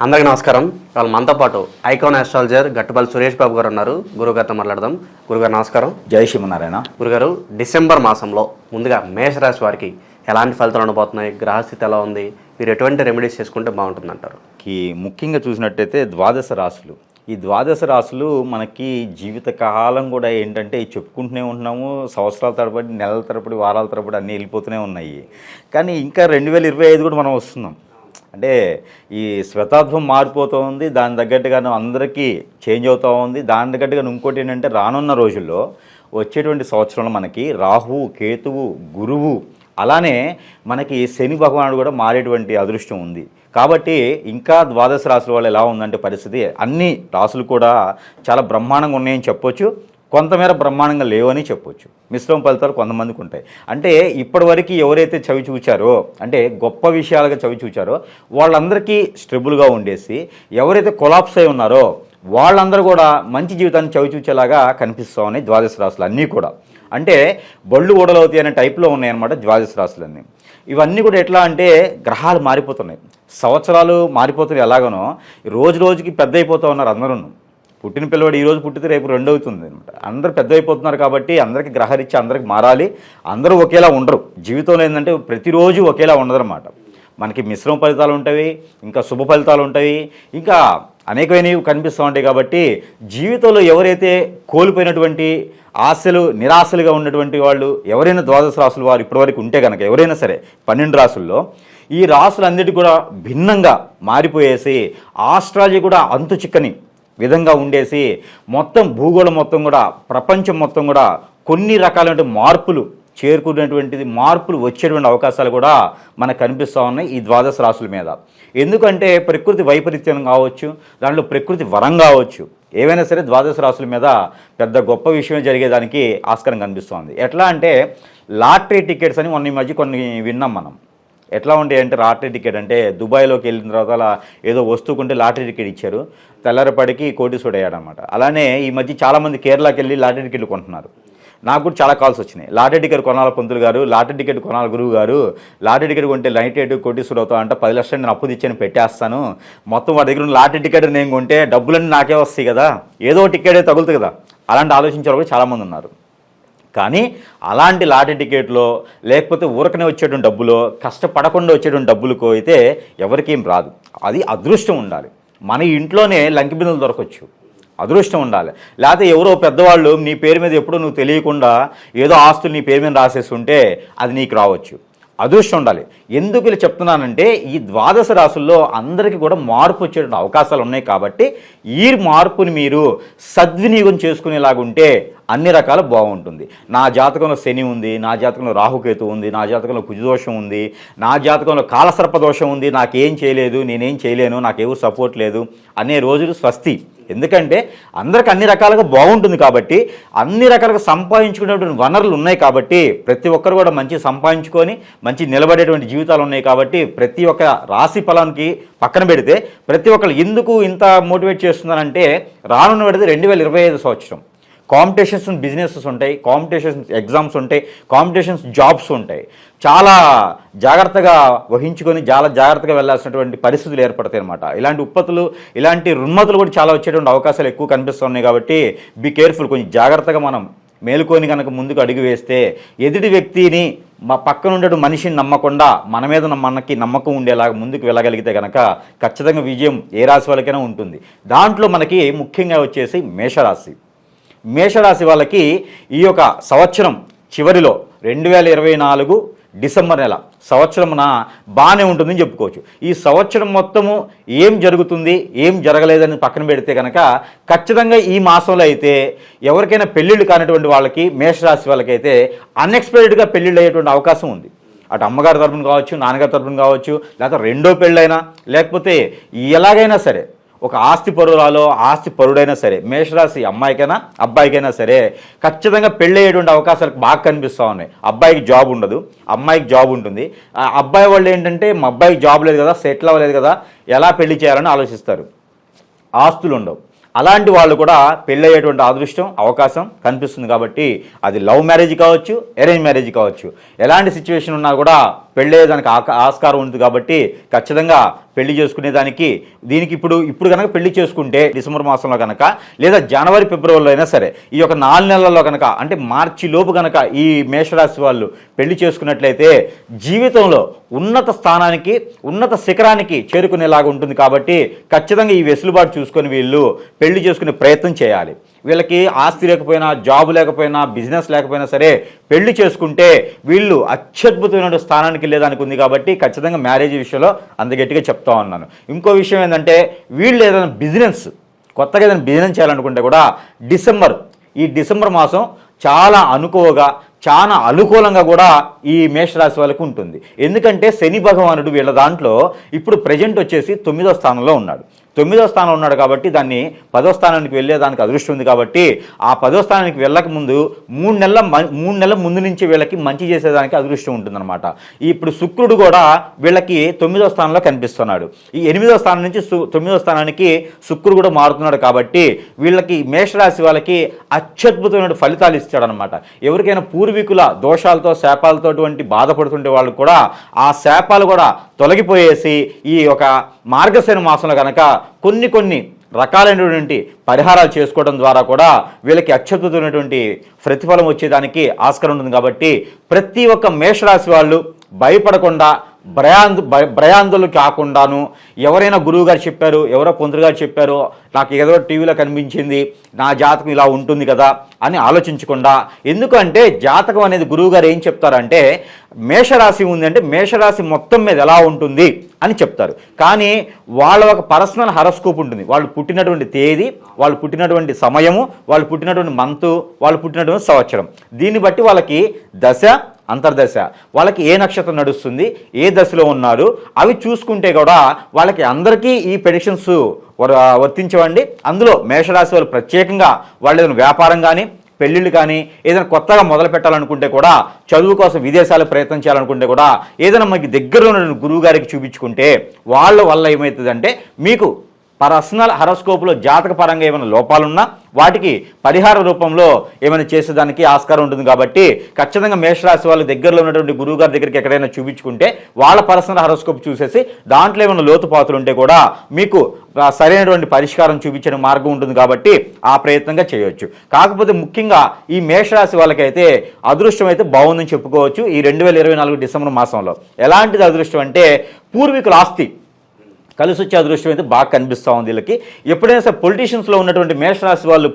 అందరికీ నమస్కారం. వాళ్ళు మనతో పాటు ఐకాన్ ఆస్ట్రాలజర్ గట్టుపల్లి సురేష్ బాబు గారు ఉన్నారు. గురుగారితో మాట్లాడదాం. గురుగారు నమస్కారం. జై శ్రీమన్నారాయణ. గురుగారు డిసెంబర్ మాసంలో ముందుగా మేషరాశి వారికి ఎలాంటి ఫలితాలు ఉండబోతున్నాయి? గ్రహస్థితి ఎలా ఉంది? మీరు ఎటువంటి రెమెడీస్ చేసుకుంటే బాగుంటుంది అంటారు కి ముఖ్యంగా చూసినట్టయితే ద్వాదశ రాశులు. ఈ ద్వాదశ రాశులు మనకి జీవిత కాలం కూడా ఏంటంటే చెప్పుకుంటూనే ఉంటున్నాము. సంవత్సరాల తరబడి నెలల తరబడి వారాల తరబడి అన్నీ వెళ్ళిపోతూనే ఉన్నాయి. కానీ ఇంకా రెండు వేల ఇరవై ఐదు కూడా మనం వస్తున్నాం. అంటే ఈ శ్వేతాత్వం మారిపోతూ ఉంది దాని తగ్గట్టుగాను అందరికీ చేంజ్ అవుతూ ఉంది. దాని తగ్గట్టుగా ఇంకోటి ఏంటంటే రానున్న రోజుల్లో వచ్చేటువంటి సంవత్సరంలో మనకి రాహువు కేతువు గురువు అలానే మనకి శని భగవానుడు కూడా మారేటువంటి అదృష్టం ఉంది. కాబట్టి ఇంకా ద్వాదశ రాశుల వాళ్ళు ఎలా ఉందంటే పరిస్థితి అన్ని రాసులు కూడా చాలా బ్రహ్మాండంగా ఉన్నాయని చెప్పొచ్చు. కొంతమేర బ్రహ్మాండంగా లేవని చెప్పొచ్చు. మిశ్రమ ఫలితాలు కొంతమందికి ఉంటాయి. అంటే ఇప్పటివరకు ఎవరైతే చవి చూచారో అంటే గొప్ప విషయాలుగా చవి చూచారో వాళ్ళందరికీ స్ట్రెబుల్గా ఉండేసి ఎవరైతే కొలాప్స్ అయి ఉన్నారో వాళ్ళందరూ కూడా మంచి జీవితాన్ని చవి చూచేలాగా కనిపిస్తూ ఉన్నాయి ద్వాదశ రాశులు అన్నీ కూడా. అంటే బళ్ళు ఊడలవుతాయి అనే టైప్లో ఉన్నాయన్నమాట ద్వాదశ రాశులన్నీ. ఇవన్నీ కూడా ఎట్లా అంటే గ్రహాలు మారిపోతున్నాయి. సంవత్సరాలు మారిపోతున్నాయి ఎలాగనో రోజు రోజుకి పెద్ద అయిపోతూ ఉన్నారు అందరూ పుట్టిన పిల్లవాడు ఈరోజు పుట్టితే రేపు రెండు అవుతుంది అనమాట అందరూ పెద్ద అయిపోతున్నారు కాబట్టి అందరికి గ్రహరీత్యా అందరికి మారాలి. అందరూ ఒకేలా ఉండరు. జీవితంలో ఏంటంటే ప్రతిరోజు ఒకేలా ఉండదన్నమాట. మనకి మిశ్రమ ఫలితాలు ఉంటాయి ఇంకా శుభ ఫలితాలు ఉంటాయి ఇంకా అనేకమైనవి కనిపిస్తూ ఉంటాయి కాబట్టి జీవితంలో ఎవరైతే కోల్పోయినటువంటి ఆశలు నిరాశలుగా ఉన్నటువంటి వాళ్ళు ఎవరైనా ద్వాదశ రాసులు వారు ఇప్పటివరకు ఉంటే కనుక ఎవరైనా సరే పన్నెండు రాసుల్లో ఈ రాసులన్నిటి కూడా భిన్నంగా మారిపోయేసి ఆస్ట్రాలజీ కూడా అంతు చిక్కని విధంగా ఉండేసి మొత్తం భూగోళం మొత్తం కూడా ప్రపంచం మొత్తం కూడా కొన్ని రకాలైన మార్పులు చేరుకునేటువంటిది మార్పులు వచ్చేటువంటి అవకాశాలు కూడా మనకు కనిపిస్తూ ఉన్నాయి ఈ ద్వాదశ రాశుల మీద. ఎందుకంటే ప్రకృతి వైపరీత్యం కావచ్చు దాంట్లో ప్రకృతి వరం కావచ్చు ఏవైనా సరే ద్వాదశ రాశుల మీద పెద్ద గొప్ప విషయం జరిగేదానికి ఆస్కారం కనిపిస్తోంది. ఎట్లా అంటే లాటరీ టికెట్స్ అని మొన్న ఈ మధ్య కొన్ని విన్నాం మనం. ఎట్లా ఉంటాయి అంటే లాటరీ టికెట్ అంటే దుబాయ్లోకి వెళ్ళిన తర్వాత అలా ఏదో వస్తువుకుంటే లాటరీ టికెట్ ఇచ్చారు. తెల్లరపడికి కోటీసుడు అయ్యాడు అనమాట అలానే ఈ మధ్య చాలామంది కేరళకి వెళ్ళి లాటరీ టికెట్లు కొంటున్నారు. నాకు కూడా చాలా కాల్స్ వచ్చినాయి. లాటరీ టికెట్ కొనాల పంతులు గారు లాటరీ టికెట్ కొనాల గురువు గారు లాటరీ టికెట్ కొంటే లైట్ ఎయిట్ కోటీసుడు అవుతా అంటే పది లక్షలు నేను అప్పు తెచ్చాను పెట్టేస్తాను. మొత్తం వాడి దగ్గర ఉన్న లాటరీ టికెట్ నేను కొంటే డబ్బులన్నీ నాకే వస్తాయి కదా. ఏదో టికెటే తగులుతుంది కదా. అలాంటి ఆలోచించే కూడా చాలామంది ఉన్నారు. కానీ అలాంటి లాటరీ టికెట్లో లేకపోతే ఊరకనే వచ్చేటువంటి డబ్బులో కష్టపడకుండా వచ్చేటువంటి డబ్బులకో అయితే ఎవరికేం రాదు. అది అదృష్టం ఉండాలి. మన ఇంట్లోనే లంకి బిందులు దొరకచ్చు. అదృష్టం ఉండాలి. లేకపోతే ఎవరో పెద్దవాళ్ళు నీ పేరు మీద ఎప్పుడూ నువ్వు తెలియకుండా ఏదో ఆస్తులు నీ పేరు మీద రాసేసి ఉంటే అది నీకు రావచ్చు. అదృష్టం ఉండాలి. ఎందుకు ఇలా చెప్తున్నానంటే ఈ ద్వాదశ రాసుల్లో అందరికీ కూడా మార్పు వచ్చేటువంటి అవకాశాలు ఉన్నాయి కాబట్టి ఈ మార్పుని మీరు సద్వినియోగం చేసుకునేలాగుంటే అన్ని రకాల బాగుంటుంది. నా జాతకంలో శని ఉంది నా జాతకంలో రాహుకేతు ఉంది నా జాతకంలో కుజదోషం ఉంది నా జాతకంలో కాలసర్ప దోషం ఉంది నాకేం చేయలేదు నేనేం చేయలేను నాకేవో సపోర్ట్ లేదు అనే రోజులు స్వస్తి. ఎందుకంటే అందరికి అన్ని రకాలుగా బాగుంటుంది కాబట్టి అన్ని రకాలుగా సంపాదించుకునేటువంటి వనరులు ఉన్నాయి కాబట్టి ప్రతి ఒక్కరు కూడా మంచి సంపాదించుకొని మంచి నిలబడేటువంటి జీవితాలు ఉన్నాయి కాబట్టి ప్రతి ఒక్క రాశి ఫలానికి పక్కన పెడితే ప్రతి ఒక్కరు ఎందుకు ఇంత మోటివేట్ చేస్తున్నారంటే రానున్న పెడితే రెండు వేల ఇరవై ఐదు సంవత్సరం. కాంపిటీషన్స్ బిజినెసెస్ ఉంటాయి కాంపిటీషన్స్ ఎగ్జామ్స్ ఉంటాయి కాంపిటీషన్స్ జాబ్స్ ఉంటాయి. చాలా జాగ్రత్తగా వహించుకొని చాలా జాగ్రత్తగా వెళ్ళాల్సినటువంటి పరిస్థితులు ఏర్పడతాయి అనమాట ఇలాంటి ఉత్పత్తులు ఇలాంటి రుణమతులు కూడా చాలా వచ్చేటువంటి అవకాశాలు ఎక్కువ కనిపిస్తున్నాయి కాబట్టి బీ కేర్ఫుల్ కొంచెం జాగ్రత్తగా మనం మేలుకొని కనుక ముందుకు అడుగు వేస్తే ఎదుటి వ్యక్తిని మా పక్కన ఉండే మనిషిని నమ్మకుండా మన మీద మనకి నమ్మకం ఉండేలాగా ముందుకు వెళ్ళగలిగితే కనుక ఖచ్చితంగా విజయం ఏ రాశి వాళ్ళకైనా ఉంటుంది. దాంట్లో మనకి ముఖ్యంగా వచ్చేసి మేషరాశి. మేషరాశి వాళ్ళకి ఈ యొక్క సంవత్సరం చివరిలో రెండు వేల ఇరవై నాలుగు డిసెంబర్ నెల సంవత్సరమున బాగానే ఉంటుందని చెప్పుకోవచ్చు. ఈ సంవత్సరం మొత్తము ఏం జరుగుతుంది ఏం జరగలేదని పక్కన పెడితే కనుక ఖచ్చితంగా ఈ మాసంలో అయితే ఎవరికైనా పెళ్ళిళ్ళు కానటువంటి వాళ్ళకి మేషరాశి వాళ్ళకైతే అన్ఎక్స్పెక్టెడ్గా పెళ్ళిళ్ళు అయ్యేటువంటి అవకాశం ఉంది. అటు అమ్మగారి తరపున కావచ్చు నాన్నగారి తరపున కావచ్చు లేకపోతే రెండో పెళ్ళైనా లేకపోతే ఎలాగైనా సరే ఒక ఆస్తి పరురాలో ఆస్తి పరుడైనా సరే మేషరాశి అమ్మాయికైనా అబ్బాయికైనా సరే ఖచ్చితంగా పెళ్ళి అయ్యేటువంటి అవకాశాలు బాగా కనిపిస్తూ ఉన్నాయి. అబ్బాయికి జాబ్ ఉండదు అమ్మాయికి జాబ్ ఉంటుంది. ఆ అబ్బాయి వాళ్ళు ఏంటంటే మా అబ్బాయికి జాబ్ లేదు కదా సెటిల్ అవ్వలేదు కదా ఎలా పెళ్ళి చేయాలని ఆలోచిస్తారు. ఆస్తులు ఉండవు. అలాంటి వాళ్ళు కూడా పెళ్ళయ్యేటువంటి అదృష్టం అవకాశం కనిపిస్తుంది కాబట్టి అది లవ్ మ్యారేజ్ కావచ్చు అరేంజ్ మ్యారేజ్ కావచ్చు. ఎలాంటి సిచ్యువేషన్ ఉన్నా కూడా పెళ్ళయ్యేదానికి ఆస్కారం ఉంది కాబట్టి ఖచ్చితంగా పెళ్ళి చేసుకునేదానికి దీనికి ఇప్పుడు ఇప్పుడు కనుక పెళ్ళి చేసుకుంటే డిసెంబర్ మాసంలో కనుక లేదా జనవరి ఫిబ్రవరిలో అయినా సరే ఈ యొక్క నాలుగు నెలల్లో కనుక అంటే మార్చి లోపు కనుక ఈ మేషరాశి వాళ్ళు పెళ్ళి చేసుకున్నట్లయితే జీవితంలో ఉన్నత స్థానానికి ఉన్నత శిఖరానికి చేరుకునేలాగా ఉంటుంది కాబట్టి ఖచ్చితంగా ఈ వెసులుబాటు చూసుకొని వీళ్ళు పెళ్ళి చేసుకునే ప్రయత్నం చేయాలి. వీళ్ళకి ఆస్తి లేకపోయినా జాబ్ లేకపోయినా బిజినెస్ లేకపోయినా సరే పెళ్ళి చేసుకుంటే వీళ్ళు అత్యద్భుతమైన స్థానానికి వెళ్ళేదానికి ఉంది కాబట్టి ఖచ్చితంగా మ్యారేజ్ విషయంలో అంత గట్టిగా చెప్తా ఉన్నాను. ఇంకో విషయం ఏంటంటే వీళ్ళు ఏదైనా బిజినెస్ కొత్తగా ఏదైనా బిజినెస్ చేయాలనుకుంటే కూడా డిసెంబర్ ఈ డిసెంబర్ మాసం చాలా అనుకోవగా చాలా అనుకూలంగా కూడా ఈ మేషరాశి వాళ్ళకు ఉంటుంది. ఎందుకంటే శని భగవానుడు వీళ్ళ దాంట్లో ఇప్పుడు ప్రజెంట్ వచ్చేసి తొమ్మిదో స్థానంలో ఉన్నాడు. తొమ్మిదో స్థానంలో ఉన్నాడు కాబట్టి దాన్ని పదో స్థానానికి వెళ్ళేదానికి అదృష్టం ఉంది కాబట్టి ఆ పదో స్థానానికి వెళ్ళక ముందు మూడు నెలల మూడు నెలల ముందు నుంచి వీళ్ళకి మంచి చేసేదానికి అదృష్టం ఉంటుందన్నమాట. ఇప్పుడు శుక్రుడు కూడా వీళ్ళకి తొమ్మిదో స్థానంలో కనిపిస్తున్నాడు. ఈ ఎనిమిదో స్థానం నుంచి సు- తొమ్మిదో స్థానానికి శుక్రుడు కూడా మారుతున్నాడు కాబట్టి వీళ్ళకి మేషరాశి వాళ్ళకి అత్యద్భుతమైన ఫలితాలు ఇస్తాడనమాట ఎవరికైనా పూర్వీకుల దోషాలతో శాపాలతో బాధపడుతుండే వాళ్ళు కూడా ఆ శాపాలు కూడా తొలగిపోయేసి ఈ ఒక మార్గశిర మాసంలో కనుక కొన్ని కొన్ని రకాలైనటువంటి పరిహారాలు చేసుకోవడం ద్వారా కూడా వీళ్ళకి అత్యద్భుతమైనటువంటి ప్రతిఫలం వచ్చేదానికి ఆస్కారం ఉంటుంది కాబట్టి ప్రతి ఒక్క మేషరాశి వాళ్ళు భయపడకుండా భయాందు భయ- భయాందోళన కాకుండాను ఎవరైనా గురువు గారు చెప్పారు ఎవరో కొందరు గారు చెప్పారు నాకు ఏదో టీవీలో కనిపించింది నా జాతకం ఇలా ఉంటుంది కదా అని ఆలోచించకుండా ఎందుకంటే జాతకం అనేది గురువు గారు ఏం చెప్తారంటే మేషరాశి ఉందంటే మేషరాశి మొత్తం మీద ఎలా ఉంటుంది అని చెప్తారు. కానీ వాళ్ళ ఒక పర్సనల్ హరస్కోప్ ఉంటుంది. వాళ్ళు పుట్టినటువంటి తేదీ వాళ్ళు పుట్టినటువంటి సమయము వాళ్ళు పుట్టినటువంటి మంత్ వాళ్ళు పుట్టినటువంటి సంవత్సరం. దీన్ని బట్టి వాళ్ళకి దశ అంతర్దశ. వాళ్ళకి ఏ నక్షత్రం నడుస్తుంది ఏ దశలో ఉన్నారు అవి చూసుకుంటే కూడా వాళ్ళకి అందరికీ ఈ పెడిషన్స్ వర్తించవండి. అందులో మేషరాశి వాళ్ళు ప్రత్యేకంగా వాళ్ళు ఏదైనా వ్యాపారం కానీ పెళ్ళిళ్ళు కానీ ఏదైనా కొత్తగా మొదలు పెట్టాలనుకుంటే కూడా చదువు కోసం విదేశాలకు ప్రయత్నం చేయాలనుకుంటే కూడా ఏదైనా మనకి దగ్గరలో ఉన్న గురువు గారికి చూపించుకుంటే వాళ్ళ వల్ల ఏమవుతుందంటే మీకు పర్సనల్ హరోస్కోప్లో జాతక పరంగా ఏమైనా లోపాలున్నా వాటికి పరిహార రూపంలో ఏమైనా చేసేదానికి ఆస్కారం ఉంటుంది కాబట్టి ఖచ్చితంగా మేషరాశి వాళ్ళ దగ్గరలో ఉన్నటువంటి గురువు గారి దగ్గరికి ఎక్కడైనా చూపించుకుంటే వాళ్ళ పర్సనల్ హరోస్కోప్ చూసేసి దాంట్లో ఏమైనా లోతుపాతులు ఉంటే కూడా మీకు సరైనటువంటి పరిష్కారం చూపించే మార్గం ఉంటుంది కాబట్టి ఆ ప్రయత్నంగా చేయొచ్చు. కాకపోతే ముఖ్యంగా ఈ మేషరాశి వాళ్ళకైతే అదృష్టం అయితే బాగుందని చెప్పుకోవచ్చు ఈ రెండు వేల ఇరవై నాలుగు డిసెంబర్ మాసంలో. ఎలాంటిది అదృష్టం అంటే పూర్వీకుల ఆస్తి కలిసి వచ్చే అదృష్టం అయితే బాగా కనిపిస్తూ ఉంది వీళ్ళకి. ఎప్పుడైనా సరే పొలిటీషియన్స్లో ఉన్నటువంటి మేషరాశి వాళ్ళు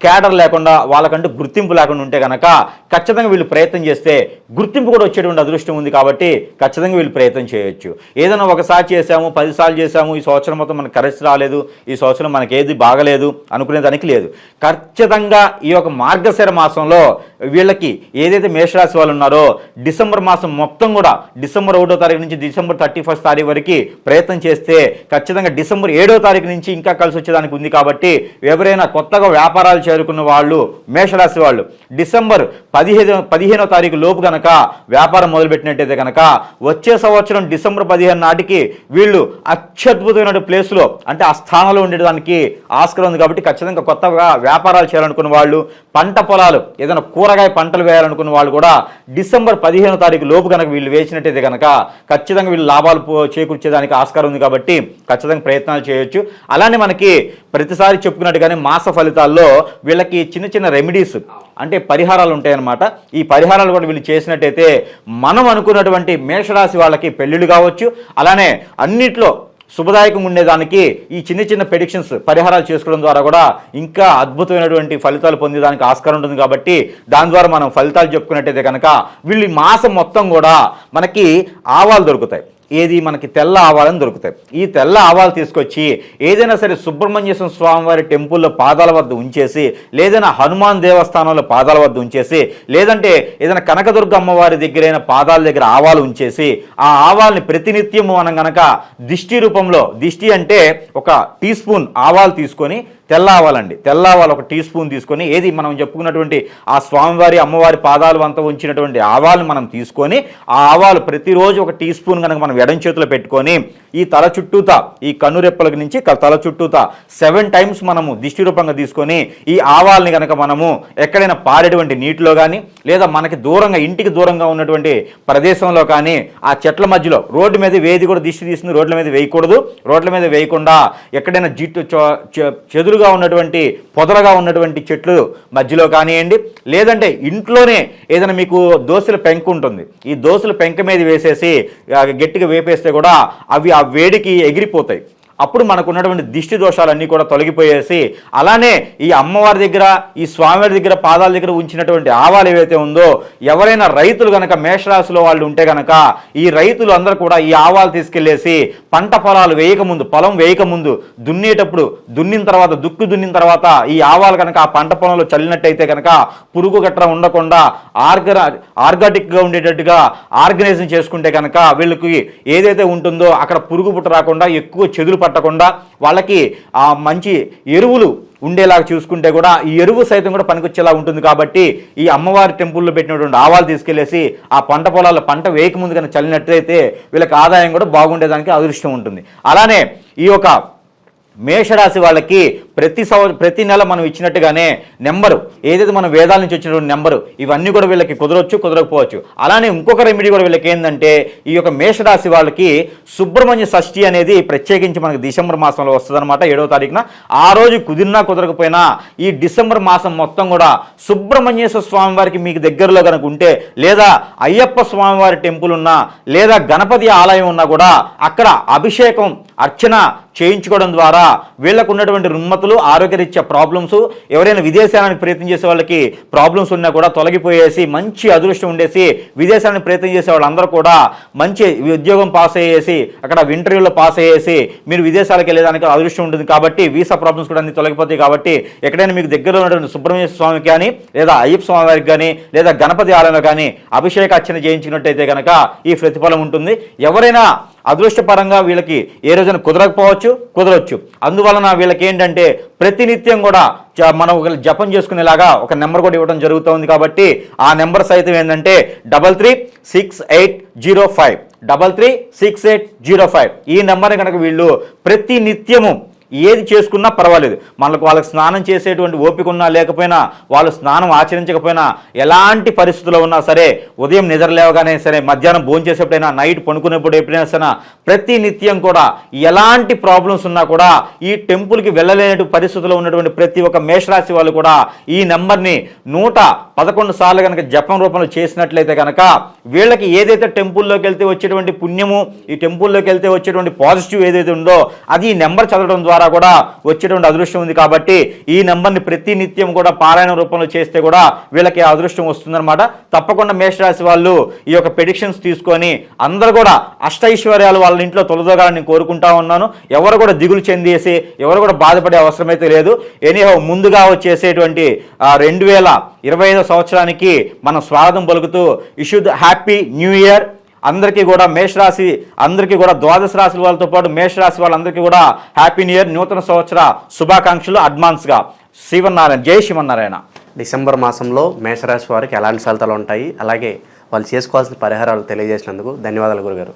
క్యాడర్ లేకుండా వాళ్ళకంటూ గుర్తింపు లేకుండా ఉంటే కనుక ఖచ్చితంగా వీళ్ళు ప్రయత్నం చేస్తే గుర్తింపు కూడా వచ్చేటువంటి అదృష్టం ఉంది కాబట్టి ఖచ్చితంగా వీళ్ళు ప్రయత్నం చేయొచ్చు. ఏదైనా ఒకసారి చేసాము పదిసార్లు చేసాము ఈ సంవత్సరం మొత్తం మనకు కరెక్ట్ రాలేదు ఈ సంవత్సరం మనకి ఏది బాగలేదు అనుకునే దానికి లేదు. ఖచ్చితంగా ఈ యొక్క మార్గశిర మాసంలో వీళ్ళకి ఏదైతే మేషరాశి వాళ్ళు ఉన్నారో డిసెంబర్ మాసం మొత్తం కూడా డిసెంబర్ ఒకటో తారీఖు నుంచి డిసెంబర్ థర్టీ ఫస్ట్ తారీఖు వరకు ప్రయత్నం చేస్తే ఖచ్చితంగా డిసెంబర్ ఏడో తారీఖు నుంచి ఇంకా కలిసి వచ్చేదానికి ఉంది కాబట్టి ఎవరైనా కొత్తగా వ్యాపారాలు చేరుకున్న వాళ్ళు మేషరాశి వాళ్ళు. డిసెంబర్ పదిహేను పదిహేనో తారీఖు లోపు కనుక వ్యాపారం మొదలుపెట్టినట్టయితే కనుక వచ్చే సంవత్సరం డిసెంబర్ పదిహేను నాటికి వీళ్ళు అత్యద్భుతమైన ప్లేస్లో అంటే ఆ స్థానంలో ఉండేదానికి ఆస్కారం ఉంది కాబట్టి ఖచ్చితంగా కొత్తగా వ్యాపారాలు చేయాలనుకున్న వాళ్ళు పంట పొలాలు ఏదైనా కూరగాయ పంటలు వేయాలనుకున్న వాళ్ళు కూడా డిసెంబర్ పదిహేనో తారీఖు లోపు కనుక వీళ్ళు వేసినట్టయితే కనుక ఖచ్చితంగా వీళ్ళు లాభాలు చేకూర్చేదానికి ఆస్కారం ఉంది కాబట్టి ఖచ్చితంగా ప్రయత్నాలు చేయొచ్చు. అలానే మనకి ప్రతిసారి చెప్పుకున్నట్టుగానే మాస ఫలితాల్లో వీళ్ళకి చిన్న చిన్న రెమెడీస్ అంటే పరిహారాలు ఉంటాయన్నమాట. ఈ పరిహారాలు కూడా వీళ్ళు చేసినట్టయితే మనం అనుకున్నటువంటి మేషరాశి వాళ్ళకి పెళ్ళిళ్ళు కావచ్చు అలానే అన్నిట్లో శుభదాయకంగా ఉండేదానికి ఈ చిన్న చిన్న ప్రెడిక్షన్స్ పరిహారాలు చేసుకోవడం ద్వారా కూడా ఇంకా అద్భుతమైనటువంటి ఫలితాలు పొందేదానికి ఆస్కారం ఉంటుంది కాబట్టి దాని ద్వారా మనం ఫలితాలు చెప్పుకున్నట్టయితే కనుక వీళ్ళు మాసం మొత్తం కూడా మనకి ఆవాలు దొరుకుతాయి. ఏది మనకి తెల్ల ఆవాలని దొరుకుతాయి. ఈ తెల్ల ఆవాలు తీసుకొచ్చి ఏదైనా సరే సుబ్రహ్మణ్యేశ్వర స్వామివారి టెంపుల్లో పాదాల వద్ద ఉంచేసి లేదైనా హనుమాన్ దేవస్థానంలో పాదాల వద్ద ఉంచేసి లేదంటే ఏదైనా కనకదుర్గ అమ్మవారి దగ్గరైన పాదాల దగ్గర ఆవాలు ఉంచేసి ఆ ఆవాల్ని ప్రతినిత్యం మనం గనక దిష్టి రూపంలో దిష్టి అంటే ఒక టీ స్పూన్ ఆవాలు తీసుకొని తెల్ల ఆవాలండి. తెల్ల ఒక టీ స్పూన్ తీసుకొని ఏది మనం చెప్పుకున్నటువంటి ఆ స్వామివారి అమ్మవారి పాదాలు అంతా ఉంచినటువంటి ఆవాలు మనం తీసుకొని ఆ ఆవాలు ప్రతిరోజు ఒక టీ స్పూన్ కనుక మనం ఎడం చేతిలో పెట్టుకొని ఈ తల చుట్టూతా ఈ కన్నురెప్పల నుంచి తల చుట్టూతా సెవెన్ టైమ్స్ మనము దిష్టి రూపంగా తీసుకొని ఈ ఆవాల్ని కనుక మనము ఎక్కడైనా పారేటువంటి నీటిలో కానీ లేదా మనకి దూరంగా ఇంటికి దూరంగా ఉన్నటువంటి ప్రదేశంలో కానీ ఆ చెట్ల మధ్యలో రోడ్డు మీద వేది కూడా దిష్టి తీసింది రోడ్ల మీద వేయకూడదు. రోడ్ల మీద వేయకుండా ఎక్కడైనా జిట్టు చె- చెదురుగా ఉన్నటువంటి పొదరగా ఉన్నటువంటి చెట్లు మధ్యలో కానివ్వండి లేదంటే ఇంట్లోనే ఏదైనా మీకు దోశల పెంకు ఉంటుంది. ఈ దోశల పెంక మీద వేసేసి గట్టిగా వేపేస్తే కూడా అవి ఆ వేడికి ఎగిరిపోతాయి. అప్పుడు మనకు ఉన్నటువంటి దిష్టి దోషాలన్నీ కూడా తొలగిపోయేసి అలానే ఈ అమ్మవారి దగ్గర ఈ స్వామివారి దగ్గర పాదాల దగ్గర ఉంచినటువంటి ఆవాలు ఏవైతే ఉందో ఎవరైనా రైతులు గనక మేషరాశిలో వాళ్ళు ఉంటే గనక ఈ రైతులు అందరూ కూడా ఈ ఆవాలు తీసుకెళ్ళేసి పంట పొలాలు వేయకముందు పొలం వేయకముందు దున్నేటప్పుడు దున్నిన తర్వాత దుక్కు దున్నిన తర్వాత ఈ ఆవాలు కనుక ఆ పంట పొలంలో చల్లినట్టయితే కనుక పురుగు గట్ర ఉండకుండా ఆర్గ ఆర్గాటిక్గా ఉండేటట్టుగా ఆర్గనైజింగ్ చేసుకుంటే కనుక వీళ్ళకి ఏదైతే ఉంటుందో అక్కడ పురుగు పుట్ట రాకుండా ఎక్కువ చెదులు పట్టకుండా వాళ్ళకి ఆ మంచి ఎరువులు ఉండేలాగా చూసుకుంటే కూడా ఈ ఎరువు సైతం కూడా పనికొచ్చేలా ఉంటుంది కాబట్టి ఈ అమ్మవారి టెంపుల్లో పెట్టినటువంటి ఆవాలు తీసుకెళ్ళేసి ఆ పంట పొలాల్లో పంట వేయకముందు కనుక చల్లినట్లయితే వీళ్ళకి ఆదాయం కూడా బాగుండేదానికి అదృష్టం ఉంటుంది. అలానే ఈ యొక్క మేషరాశి వాళ్ళకి ప్రతి సంవ ప్రతి నెల మనం ఇచ్చినట్టుగానే నెంబరు ఏదైతే మన వేదాల నుంచి వచ్చినటువంటి నెంబరు ఇవన్నీ కూడా వీళ్ళకి కుదరొచ్చు కుదరకపోవచ్చు. అలానే ఇంకొక రెమెడీ కూడా వీళ్ళకి ఏంటంటే ఈ యొక్క మేషరాశి వాళ్ళకి సుబ్రహ్మణ్య షష్ఠి అనేది ప్రత్యేకించి మనకి డిసెంబర్ మాసంలో వస్తుందన్నమాట ఏడవ తారీఖున. ఆ రోజు కుదిరినా కుదరకపోయినా ఈ డిసెంబర్ మాసం మొత్తం కూడా సుబ్రహ్మణ్యేశ్వర స్వామి వారికి మీకు దగ్గరలో కనుక ఉంటే లేదా అయ్యప్ప స్వామివారి టెంపుల్ ఉన్నా లేదా గణపతి ఆలయం ఉన్నా కూడా అక్కడ అభిషేకం అర్చన చేయించుకోవడం ద్వారా వీళ్ళకు ఉన్నటువంటి రుమ్మతులు ఆరోగ్యరీత్యా ప్రాబ్లమ్స్ ఎవరైనా విదేశానికి ప్రయత్నం చేసే వాళ్ళకి ప్రాబ్లమ్స్ ఉన్నా కూడా తొలగిపోయేసి మంచి అదృష్టం ఉండేసి విదేశానికి ప్రయత్నం చేసే వాళ్ళందరూ కూడా మంచి ఉద్యోగం పాస్ అయ్యేసి అక్కడ ఇంటర్వ్యూలో పాస్ అయ్యేసి మీరు విదేశాలకు వెళ్ళేదానికి అదృష్టం ఉంటుంది కాబట్టి వీసా ప్రాబ్లమ్స్ కూడా అన్ని తొలగిపోతాయి కాబట్టి ఎక్కడైనా మీకు దగ్గరలో ఉన్నటువంటి సుబ్రహ్మణ్య స్వామికి కానీ లేదా అయ్యప్ప స్వామి వారికి కానీ లేదా గణపతి ఆలయంలో కానీ అభిషేక అర్చన చేయించినట్టయితే కనుక ఈ ప్రతిఫలం ఉంటుంది. ఎవరైనా అదృష్టపరంగా వీళ్ళకి ఏ రోజున కుదరకపోవచ్చు కుదరవచ్చు అందువలన వీళ్ళకి ఏంటంటే ప్రతినిత్యం కూడా జ- మనం ఒక జపం చేసుకునేలాగా ఒక నెంబర్ కూడా ఇవ్వడం జరుగుతుంది కాబట్టి ఆ నెంబర్ సైతం ఏంటంటే double three six eight zero five. Double three six eight zero five. ఈ నెంబర్ని కనుక వీళ్ళు ప్రతి నిత్యము ఏది చేసుకున్నా పర్వాలేదు. మనకు వాళ్ళకి స్నానం చేసేటువంటి ఓపిక ఉన్నా లేకపోయినా వాళ్ళు స్నానం ఆచరించకపోయినా ఎలాంటి పరిస్థితుల్లో ఉన్నా సరే ఉదయం నిద్ర లేవగానే సరే మధ్యాహ్నం భోజనం చేసేప్పుడైనా నైట్ పనుకునేప్పుడు ఎప్పుడైనా సరే ప్రతి నిత్యం కూడా ఎలాంటి ప్రాబ్లమ్స్ ఉన్నా కూడా ఈ టెంపుల్కి వెళ్ళలేని పరిస్థితుల్లో ఉన్నటువంటి ప్రతి ఒక్క మేషరాశి వాళ్ళు కూడా ఈ నెంబర్ని నూట పదకొండు సార్లు కనుక జపం రూపంలో చేసినట్లయితే కనుక వీళ్ళకి ఏదైతే టెంపుల్లోకి వెళ్తే వచ్చేటువంటి పుణ్యము ఈ టెంపుల్లోకి వెళ్తే వచ్చేటువంటి పాజిటివ్ ఏదైతే ఉందో అది ఈ నెంబర్ చదవడం ద్వారా కూడా వచ్చేటువంటి అదృష్టం ఉంది కాబట్టి ఈ నెంబర్ని ప్రతి నిత్యం కూడా పారాయణ రూపంలో చేస్తే కూడా వీళ్ళకి అదృష్టం వస్తుందన్నమాట. తప్పకుండా మేషరాశి వాళ్ళు ఈ యొక్క ప్రెడిక్షన్స్ తీసుకొని అందరూ కూడా అష్టైశ్వర్యాలు వాళ్ళ ఇంట్లో తొలదోగాలని కోరుకుంటా ఉన్నాను. ఎవరు కూడా దిగులు చెందేసి ఎవరు కూడా బాధపడే అవసరం అయితే లేదు. ఎనీహో ముందుగా వచ్చేసేటువంటి రెండు వేల ఇరవై ఐదో సంవత్సరానికి మనం స్వాగతం పలుకుతూ ఇష్యూడ్ హ్యాపీ న్యూ ఇయర్. అందరికీ కూడా మేషరాశి అందరికీ కూడా ద్వాదశ రాశి వాళ్ళతో పాటు మేషరాశి వాళ్ళందరికీ కూడా హ్యాపీ న్యూ ఇయర్ నూతన సంవత్సర శుభాకాంక్షలు అడ్వాన్స్గా. శ్రీవన్నారాయణ జై శివన్నారాయణ డిసెంబర్ మాసంలో మేషరాశి వారికి ఎలాంటి ఫలితాలు ఉంటాయి? అలాగే వాళ్ళు చేసుకోవాల్సిన పరిహారాలు తెలియజేసినందుకు ధన్యవాదాలు గురుగారు.